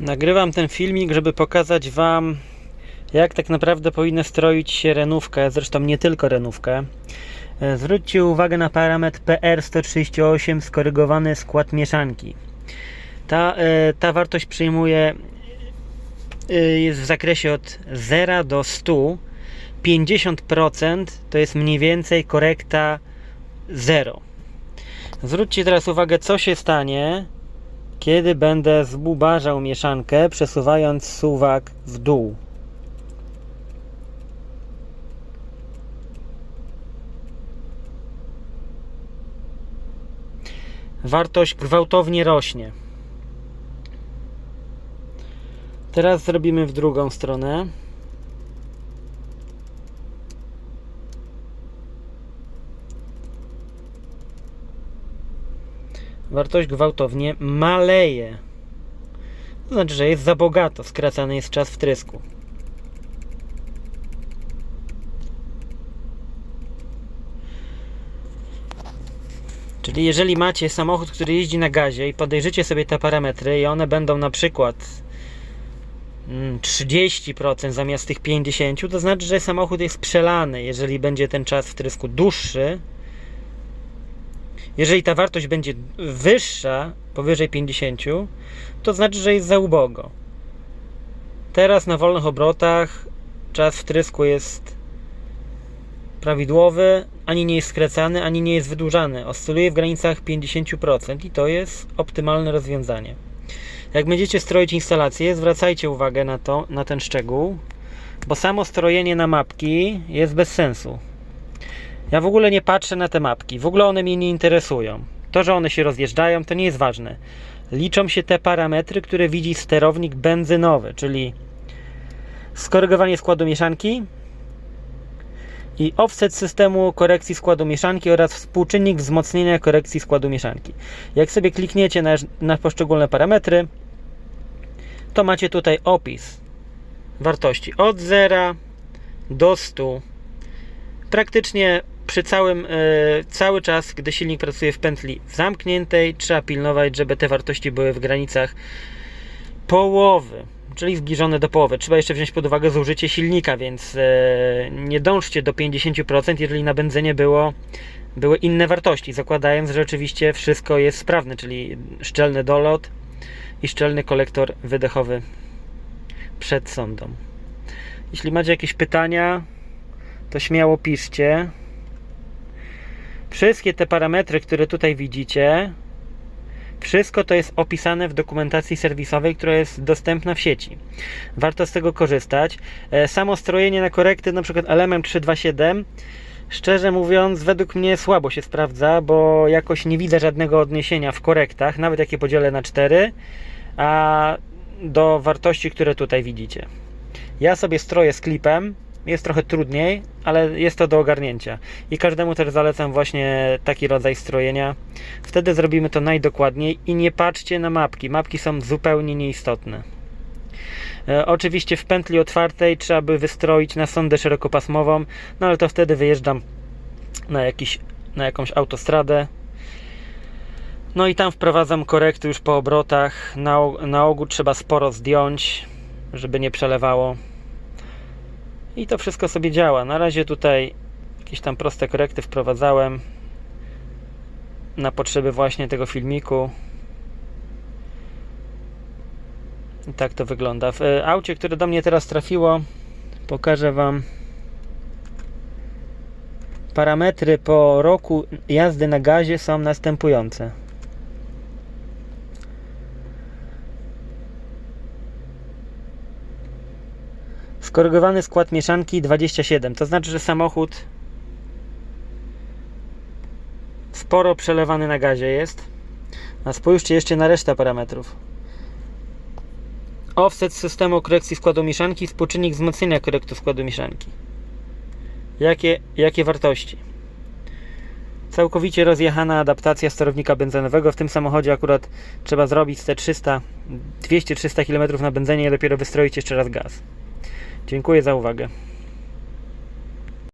Nagrywam ten filmik, żeby pokazać Wam, jak tak naprawdę powinna stroić się renówkę, zresztą nie tylko renówkę. E, Zwróćcie uwagę na parametr PR138, skorygowany skład mieszanki. Ta, e, ta wartość przyjmuje, e, jest w zakresie od 0 do 100. 50% to jest mniej więcej korekta 0. Zwróćcie teraz uwagę, co się stanie, kiedy będę zbubażał mieszankę, przesuwając suwak w dół. Wartość gwałtownie rośnie. Teraz zrobimy w drugą stronę. Wartość gwałtownie maleje. To znaczy, że jest za bogato, skracany jest czas wtrysku. Czyli jeżeli macie samochód, który jeździ na gazie i podejrzycie sobie te parametry i one będą na przykład mm, 30% zamiast tych 50%, to znaczy, że samochód jest przelany. Jeżeli będzie ten czas wtrysku dłuższy, jeżeli ta wartość będzie wyższa, powyżej 50, to znaczy, że jest za ubogo. Teraz na wolnych obrotach czas wtrysku jest prawidłowy, ani nie jest skracany, ani nie jest wydłużany. Oscyluje w granicach 50% i to jest optymalne rozwiązanie. Jak będziecie stroić instalację, zwracajcie uwagę na to, na ten szczegół, bo samo strojenie na mapki jest bez sensu. Ja w ogóle nie patrzę na te mapki, w ogóle one mnie nie interesują. To, że one się rozjeżdżają, to nie jest ważne. Liczą się te parametry, które widzi sterownik benzynowy, czyli skorygowanie składu mieszanki i offset systemu korekcji składu mieszanki oraz współczynnik wzmocnienia korekcji składu mieszanki. Jak sobie klikniecie na, na poszczególne parametry, to macie tutaj opis wartości od 0 do 100 praktycznie przy całym, e, cały czas, gdy silnik pracuje w pętli zamkniętej, trzeba pilnować, żeby te wartości były w granicach połowy, czyli zbliżone do połowy. Trzeba jeszcze wziąć pod uwagę zużycie silnika, więc e, nie dążcie do 50%, jeżeli na benzynie było, były inne wartości, zakładając, że oczywiście wszystko jest sprawne, czyli szczelny dolot i szczelny kolektor wydechowy przed sondą. Jeśli macie jakieś pytania, to śmiało piszcie. Wszystkie te parametry, które tutaj widzicie, wszystko to jest opisane w dokumentacji serwisowej, która jest dostępna w sieci. Warto z tego korzystać. E, Samo strojenie na korekty, na przykład element 327, szczerze mówiąc, według mnie słabo się sprawdza, bo jakoś nie widzę żadnego odniesienia w korektach, nawet jak je podzielę na 4, a do wartości, które tutaj widzicie. Ja sobie stroję z klipem, jest trochę trudniej, ale jest to do ogarnięcia. I każdemu też zalecam właśnie taki rodzaj strojenia. Wtedy zrobimy to najdokładniej i nie patrzcie na mapki. Mapki są zupełnie nieistotne. E, oczywiście w pętli otwartej trzeba by wystroić na sondę szerokopasmową, no ale to wtedy wyjeżdżam na, jakiś, na jakąś autostradę. No i tam wprowadzam korekty już po obrotach. Na, na ogół trzeba sporo zdjąć, żeby nie przelewało. I to wszystko sobie działa. Na razie tutaj jakieś tam proste korekty wprowadzałem na potrzeby właśnie tego filmiku. I tak to wygląda. W e, aucie, które do mnie teraz trafiło, pokażę Wam parametry po roku jazdy na gazie są następujące. Skorygowany skład mieszanki 27. To znaczy, że samochód sporo przelewany na gazie jest. A spójrzcie jeszcze na resztę parametrów. Offset systemu korekcji składu mieszanki, współczynnik wzmocnienia korektu składu mieszanki. Jakie, jakie wartości? Całkowicie rozjechana adaptacja sterownika benzynowego. W tym samochodzie akurat trzeba zrobić te 300, 200-300 km na benzynie i dopiero wystroić jeszcze raz gaz. Dziękuję za uwagę.